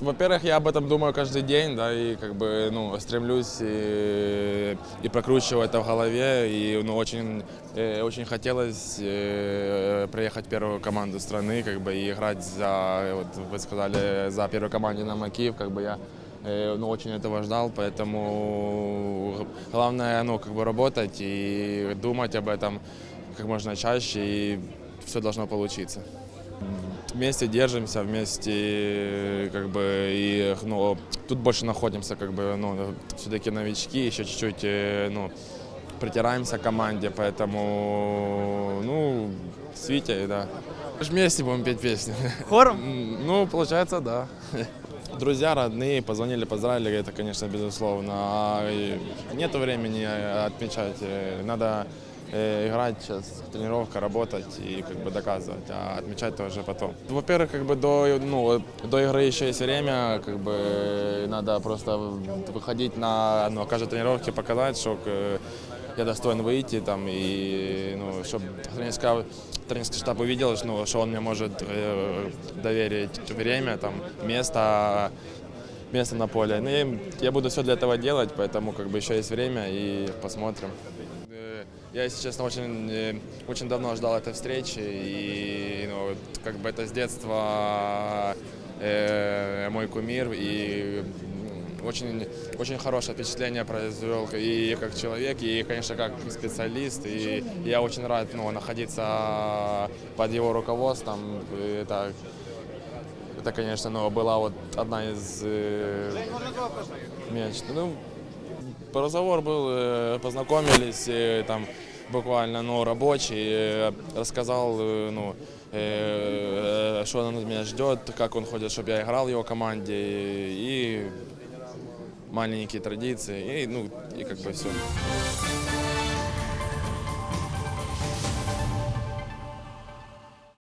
Во-первых, я об этом думаю каждый день, да, и как бы, ну, стремлюсь и, и прокручиваю это в голове, и, ну, очень, э, очень хотелось э, приехать в первую команду страны, как бы, и играть за, вот вы сказали, за первую команду на Киев, как бы я э, ну, очень этого ждал, поэтому главное, ну, как бы работать и думать об этом как можно чаще, и все должно получиться. Вместе держимся, вместе э, как бы и ну тут больше находимся, как бы ну все-таки новички, еще чуть-чуть э, ну притираемся к команде, поэтому ну с Витей, да. Вместе будем петь песни. Хором? Ну, получается, да. Друзья, родные позвонили, поздравили, это, конечно, безусловно. А нету времени э, отмечать. Надо играть сейчас, тренировка, работать и как бы доказывать, а отмечать тоже потом. Во-первых, как бы до, ну, до игры еще есть время, как бы надо просто выходить на ну, каждой тренировке, показать, что э, я достоин выйти там и ну, чтобы тренерская тренерский штаб увидел, ну, что он мне может э, доверить время, там, место, место на поле. Ну, и я буду все для этого делать, поэтому как бы еще есть время и посмотрим. Я, если честно, очень, э, очень давно ждал этой встречи, и ну, как бы это с детства э, мой кумир, и очень, очень хорошее впечатление произвел и как человек, и, конечно, как специалист. И я очень рад ну, находиться под его руководством. Это, это конечно, ну, была вот одна из э, мечт. Ну, разговор был, э, познакомились, э, там буквально, ну, рабочий, э, рассказал, ну, что он от меня ждет, как он хочет, чтобы я играл в его команде, и маленькие традиции, и, ну, и как бы все.